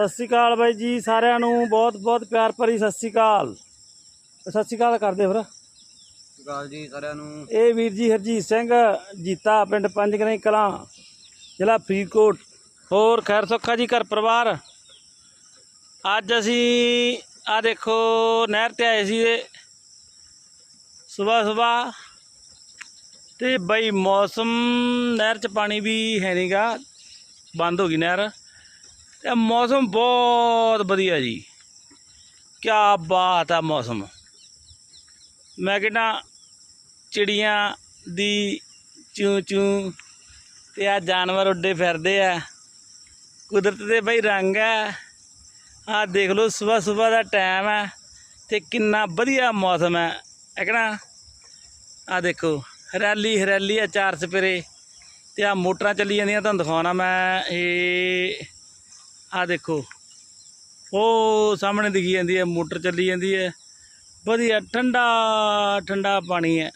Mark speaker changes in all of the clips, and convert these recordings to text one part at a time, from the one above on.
Speaker 1: ਸਤਿ ਸ਼੍ਰੀ ਅਕਾਲ ਬਾਈ ਜੀ ਸਾਰਿਆਂ ਨੂੰ ਬਹੁਤ ਬਹੁਤ ਪਿਆਰ ਭਰੀ ਸਤਿ ਸ਼੍ਰੀ ਅਕਾਲ। ਸਤਿ ਸ਼੍ਰੀ ਅਕਾਲ ਕਰਦੇ ਫਿਰ।
Speaker 2: ਗਾਲ ਜੀ ਸਾਰਿਆਂ ਨੂੰ।
Speaker 1: ਇਹ ਵੀਰ ਜੀ ਹਰਜੀਤ ਸਿੰਘ ਜੀਤਾ ਪਿੰਡ ਪੰਜਗਰੇ ਕਲਾਂ ਜ਼ਿਲ੍ਹਾ ਫਰੀਦਕੋਟ। ਹੋਰ ਖੈਰ ਸੁੱਖਾ ਜੀ ਘਰ ਪਰਿਵਾਰ? ਅੱਜ ਅਸੀਂ ਆ ਦੇਖੋ ਨਹਿਰ ਤੇ ਆਏ ਸੀ ਸਵੇਰ ਸਵੇਰ। ਤੇ ਬਈ ਮੌਸਮ ਨਹਿਰ 'ਚ ਪਾਣੀ ਵੀ ਹੈ ਨਹੀਂਗਾ ਬੰਦ ਹੋ ਗਈ ਨਹਿਰ। ਤੇ ਮੌਸਮ ਬਹੁਤ ਵਧੀਆ ਜੀ। ਕੀ ਬਾਤ ਆ ਮੌਸਮ। ਮੈਂ ਕਹਿੰਦਾ ਚਿੜੀਆਂ ਦੀ ਚੂੰ ਚੂ ਤੇ ਆ ਜਾਨਵਰ ਉੱਡੇ ਫਿਰਦੇ ਆ। ਕੁਦਰਤ ਦੇ ਬਈ ਰੰਗ ਆ। ਆ ਦੇਖ ਲਓ ਸਵੇਰ ਸਵੇਰ ਦਾ ਟਾਈਮ ਹੈ ਤੇ ਕਿੰਨਾ ਵਧੀਆ ਮੌਸਮ ਹੈ ਇਹ ਕਿ ਨਾ ਆ ਦੇਖੋ, ਹਰਿਆਲੀ ਹਰਿਆਲੀ ਆ ਚਾਰ ਸਪੇਰੇ ਤੇ ਆ ਮੋਟਰਾਂ ਚੱਲੀ ਜਾਂਦੀਆਂ, ਤੁਹਾਨੂੰ ਦਿਖਾਉਣਾ ਮੈਂ। ਇਹ ਆ ਦੇਖੋ, ਉਹ ਸਾਹਮਣੇ ਦਿਖੀ ਜਾਂਦੀ ਹੈ, ਮੋਟਰ ਚੱਲੀ ਜਾਂਦੀ ਹੈ। ਵਧੀਆ, ਠੰਡਾ ਠੰਡਾ ਪਾਣੀ ਹੈ।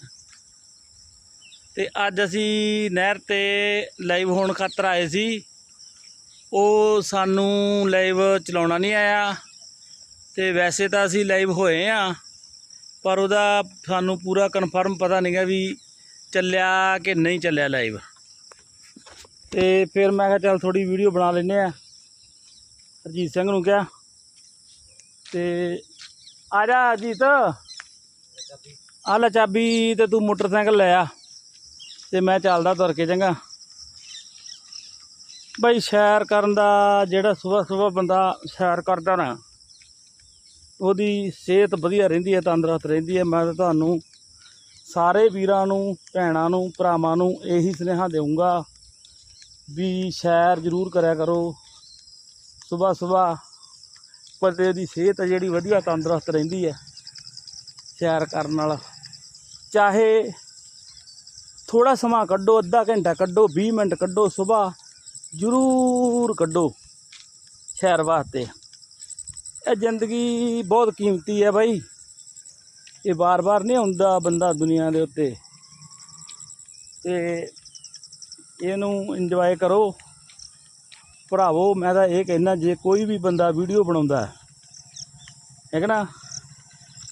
Speaker 1: ਤੇ ਅੱਜ ਅਸੀਂ ਨਹਿਰ ਤੇ ਲਾਈਵ ਹੋਣ ਖਾਤਰ ਆਏ ਸੀ। ਉਹ ਸਾਨੂੰ ਲਾਈਵ ਚਲਾਉਣਾ ਨਹੀਂ ਆਇਆ। ਤੇ ਵੈਸੇ ਤਾਂ ਅਸੀਂ ਲਾਈਵ ਹੋਏ ਆ, ਪਰ ਉਹਦਾ ਸਾਨੂੰ ਪੂਰਾ ਕਨਫਰਮ ਪਤਾ ਨਹੀਂਗਾ ਵੀ ਚੱਲਿਆ ਕਿ ਨਹੀਂ ਚੱਲਿਆ ਲਾਈਵ। ਤੇ ਫਿਰ ਮੈਂ ਕਿਹਾ ਚੱਲ ਥੋੜੀ ਵੀਡੀਓ ਬਣਾ ਲੈਨੇ ਆ। ਹਰਜੀਤ ਸਿੰਘ ਨੂੰ ਕਿਹਾ। ਤੇ ਆ ਜਾ ਅਜੀਤ ਆ ਲੈ ਚਾਬੀ ਤੇ ਤੂੰ ਮੋਟਰਸਾਈਕਲ ਲੈ ਆ। ਤੇ ਮੈਂ ਚੱਲਦਾ ਤੁਰ ਕੇ ਚੰਗਾ। ਬਈ ਸੈਰ ਕਰਨ ਦਾ ਜਿਹੜਾ ਸਵੇਰ ਸਵੇਰ ਬੰਦਾ ਸੈਰ ਕਰਦਾ ਨਾ, ਉਹਦੀ ਸਿਹਤ ਵਧੀਆ ਰਹਿੰਦੀ ਹੈ, ਤੰਦਰੁਸਤ ਰਹਿੰਦੀ ਹੈ। ਮੈਂ ਤਾਂ ਤੁਹਾਨੂੰ ਸਾਰੇ ਵੀਰਾਂ ਨੂੰ, ਭੈਣਾਂ ਨੂੰ, ਭਰਾਵਾਂ ਨੂੰ ਇਹੀ ਸੁਨੇਹਾ ਦੇਵਾਂਗਾ ਵੀ ਸੈਰ ਜ਼ਰੂਰ ਕਰਿਆ ਕਰੋ। ਸਵੇਰ ਸਵੇਰ ਬੰਦੇ ਦੀ ਸਿਹਤ ਜਿਹੜੀ ਵਧੀਆ, ਤੰਦਰੁਸਤ ਰਹਿੰਦੀ ਹੈ, ਸੈਰ ਕਰਨ ਨਾਲ ਚਾਹੇ ਥੋੜਾ ਸਮਾਂ ਕੱਢੋ, ਅੱਧਾ ਘੰਟਾ ਕੱਢੋ 20 ਮਿੰਟ ਕੱਢੋ, ਸਵੇਰ ਜ਼ਰੂਰ ਕੱਢੋ ਸੈਰ ਵਾਸਤੇ। ਇਹ ਜ਼ਿੰਦਗੀ ਬਹੁਤ ਕੀਮਤੀ ਹੈ ਬਾਈ। ਇਹ ਵਾਰ-ਵਾਰ ਨਹੀਂ ਆਉਂਦਾ ਬੰਦਾ ਦੁਨੀਆ ਦੇ ਉੱਤੇ। ਤੇ ਇਹਨੂੰ ਇੰਜੋਏ ਕਰੋ। ਭਰਾਵੋ, ਮੈਂ ਤਾਂ ਇਹ ਕਹਿੰਦਾ, ਜੇ ਕੋਈ ਵੀ ਬੰਦਾ ਵੀਡੀਓ ਬਣਾਉਂਦਾ ਹੈ ਕਿ ਨਾ?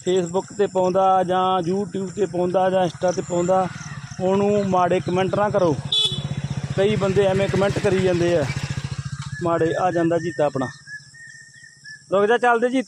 Speaker 1: ਫੇਸਬੁੱਕ ਤੇ ਪਾਉਂਦਾ ਜਾਂ YouTube ਤੇ ਪਾਉਂਦਾ ਜਾਂ ਇੰਸਟਾ ਤੇ ਪਾਉਂਦਾ, ਉਹਨੂੰ ਮਾੜੇ ਕਮੈਂਟ ਨਾ ਕਰੋ। ਕਈ ਬੰਦੇ ਐਵੇਂ ਕਮੈਂਟ ਕਰੀ ਜਾਂਦੇ ਆ। ਮਾੜੇ ਆ ਜਾਂਦਾ ਜੀਤਾ ਆਪਣਾ। ਰੁਕ ਜਾ, ਚੱਲਦੇ ਜੀ।